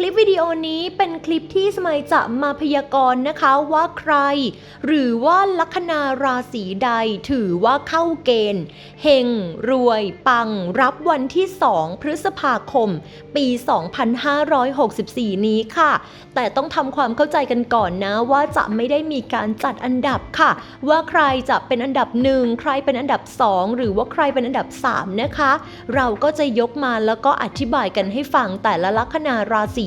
คลิปวิดีโอนี้เป็นคลิปที่สมัยจะมาพยากรณ์นะคะว่าใคร หรือว่าลัคนาราศีใดถือว่าเข้าเกณฑ์เฮงรวยปัง รับวันที่ 2 พฤษภาคม ปี 2564 นี้ค่ะ แต่ต้องทำความเข้าใจกันก่อนนะว่าจะไม่ได้มีการจัดอันดับค่ะ ว่าใครจะเป็นอันดับหนึ่งใครเป็นอันดับ 2 หรือว่าใครเป็นอันดับ 3 นะคะ เราก็จะยกมาแล้วก็อธิบายกันให้ฟังแต่ละลัคนาราศี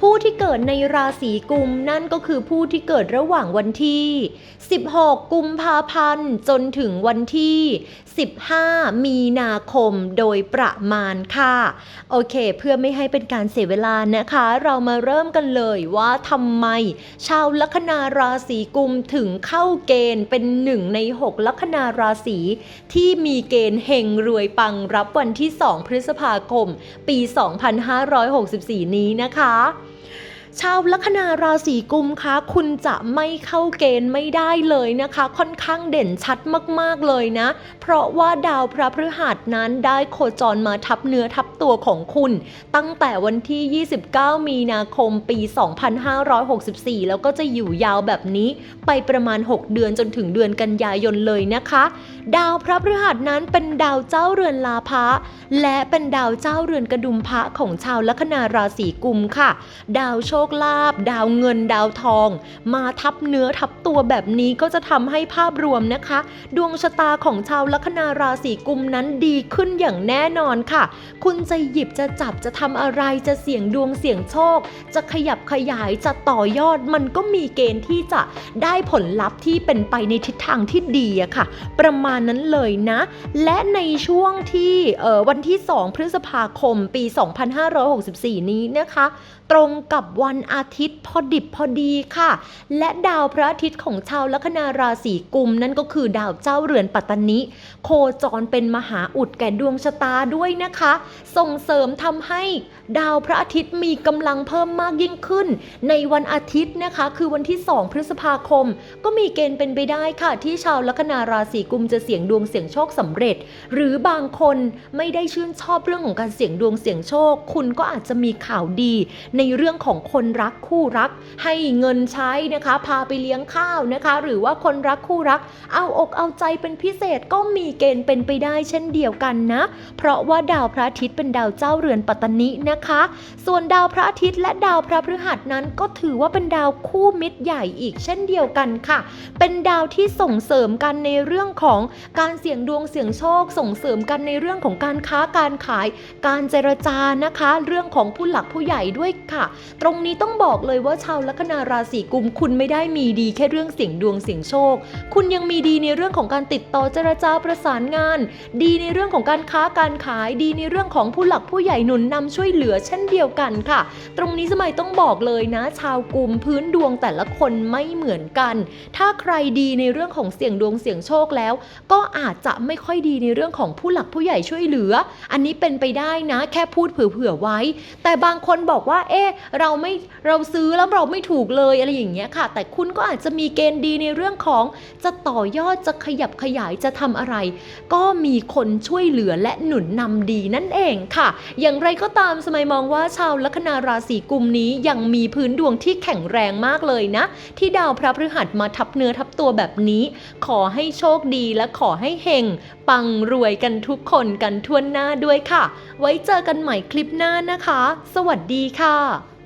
ผู้ที่เกิดในราศีกุมนั่นก็คือผู้ที่เกิดระหว่างวันที่ 16 กุมภาพันธ์ จนถึงวันที่ 15 มีนาคมโดยประมาณค่ะ โอเค เพื่อไม่ให้เป็นการเสียเวลานะคะ เรามาเริ่มกันเลยว่าทำไม ชาวลัคนาราศีกุมถึงเข้าเกณฑ์เป็นหนึ่งใน 6 ลัคนาราศีที่มีเกณฑ์เฮงรวยปังรับวันที่ 2 พฤษภาคม ปี 2564 นี้นะคะ ชาวลัคนาราศีกุมคะคุณจะไม่เข้าเกณฑ์ไม่ได้เลยนะคะ ค่อนข้างเด่นชัดมาก ๆ เลยนะ เพราะว่าดาวพระพฤหัสนั้นได้โคจรมาทับเนื้อทับตัวของคุณ ตั้งแต่วันที่ 29 มีนาคมปี 2564 แล้วก็จะอยู่ยาวแบบนี้ ไปประมาณ 6 เดือนจนถึงเดือนกันยายนเลยนะคะ ดาวพระพฤหัสนั้นเป็นดาวเจ้าเรือนลาภะและเป็นดาวเจ้าเรือนกระดุมพระของชาวลัคนาราศีกุมค่ะ ดาวโชคลาภดาวเงินดาวทอง มาทับเนื้อทับตัวแบบนี้ก็จะทำให้ภาพรวมนะคะ ดวงชะตาของชาวลัคนาราศีกุมนั้นดีขึ้นอย่างแน่นอนค่ะ คุณจะหยิบจะจับจะทำอะไรจะเสี่ยงดวงเสี่ยงโชค จะขยับขยายจะต่อยอดมันก็มีเกณฑ์ที่จะได้ผลลัพธ์ที่เป็นไปในทิศทางที่ดีอะค่ะ ประมาณนั้นเลยนะ และในช่วงที่วันที่ 2 พฤษภาคมปี 2564 นี้นะคะ ตรงกับวันันอาทิตย์พอดิบพอดีค่ะ และดาวพระอาทิตย์ของชาวลัคนาราศีกุม นั่นก็คือดาวเจ้าเรือนปัตตนิโคจรเป็นมหาอุดแก่ดวงชะตาด้วยนะคะ ส่งเสริมทำให้ดาวพระอาทิตย์มีกำลังเพิ่มมากยิ่งขึ้น ในวันอาทิตย์นะคะ คือวันที่ 2 พฤษภาคม ก็มีเกณฑ์เป็นไปได้ค่ะ ที่ชาวลัคนาราศีกุมจะเสี่ยงดวงเสี่ยงโชคสำเร็จ หรือบางคนไม่ได้ชื่นชอบเรื่องของการเสี่ยงดวงเสี่ยงโชค คุณก็อาจจะมีข่าวดี ในเรื่องของคนนรักคู่รัก ให้เงินใช้นะคะ พาไปเลี้ยงข้าวนะคะ หรือว่าคนรักคู่รัก เอาอกเอาใจเป็นพิเศษก็มีเกณฑ์เป็นไปได้เช่นเดียวกันนะ เพราะว่าดาวพระอาทิตย์เป็นดาวเจ้าเรือนปัตตนินะคะ ส่วนดาวพระอาทิตย์และดาวพระพฤหัสนั้นก็ถือว่าเป็นดาวคู่มิตรใหญ่อีกเช่นเดียวกันค่ะ เป็นดาวที่ส่งเสริมกันในเรื่องของการเสี่ยงดวงเสี่ยงโชค ส่งเสริมกันในเรื่องของการค้าการขาย การเจรจานะคะ เรื่องของผู้หลักผู้ใหญ่ด้วยค่ะ ตรงนี้ต้องบอกเลยว่าชาวลัคนาราศีกุมคุณไม่ได้มีดีแค่เรื่องเสี่ยงดวงเสี่ยงโชค คุณยังมีดีในเรื่องของการติดต่อเจรจาประสานงาน ดีในเรื่องของการค้าการขาย ดีในเรื่องของผู้หลักผู้ใหญ่หนุนนำช่วยเหลือเช่นเดียวกันค่ะ ตรงนี้สมัยต้องบอกเลยนะ ชาวกุมพื้นดวงแต่ละคนไม่เหมือนกัน ถ้าใครดีในเรื่องของเสี่ยงดวงเสี่ยงโชคแล้ว ก็อาจจะไม่ค่อยดีในเรื่องของผู้หลักผู้ใหญ่ช่วยเหลือ อันนี้เป็นไปได้นะ แค่พูดเผื่อๆไว้ แต่บางคนบอกว่า เอ๊ะเราไม่เราซื้อแล้วเราไม่ถูกเลยอะไรอย่างเงี้ยค่ะ แต่คุณก็อาจจะมีเกณฑ์ดีในเรื่องของ จะต่อยอดจะขยับขยายจะทำอะไร ก็มีคนช่วยเหลือและหนุนนำดีนั่นเองค่ะ อย่างไรก็ตามสมัยมองว่าชาวลัคนาราศีกุมนี้ยังมีพื้นดวงที่แข็งแรงมากเลยนะ ที่ดาวพระพฤหัสมาทับเนื้อทับตัวแบบนี้ ขอให้โชคดีและขอให้เฮงปังรวยกันทุกคนกันทั่วหน้าด้วยค่ะ ไว้เจอกันใหม่คลิปหน้านะคะ สวัสดีค่ะ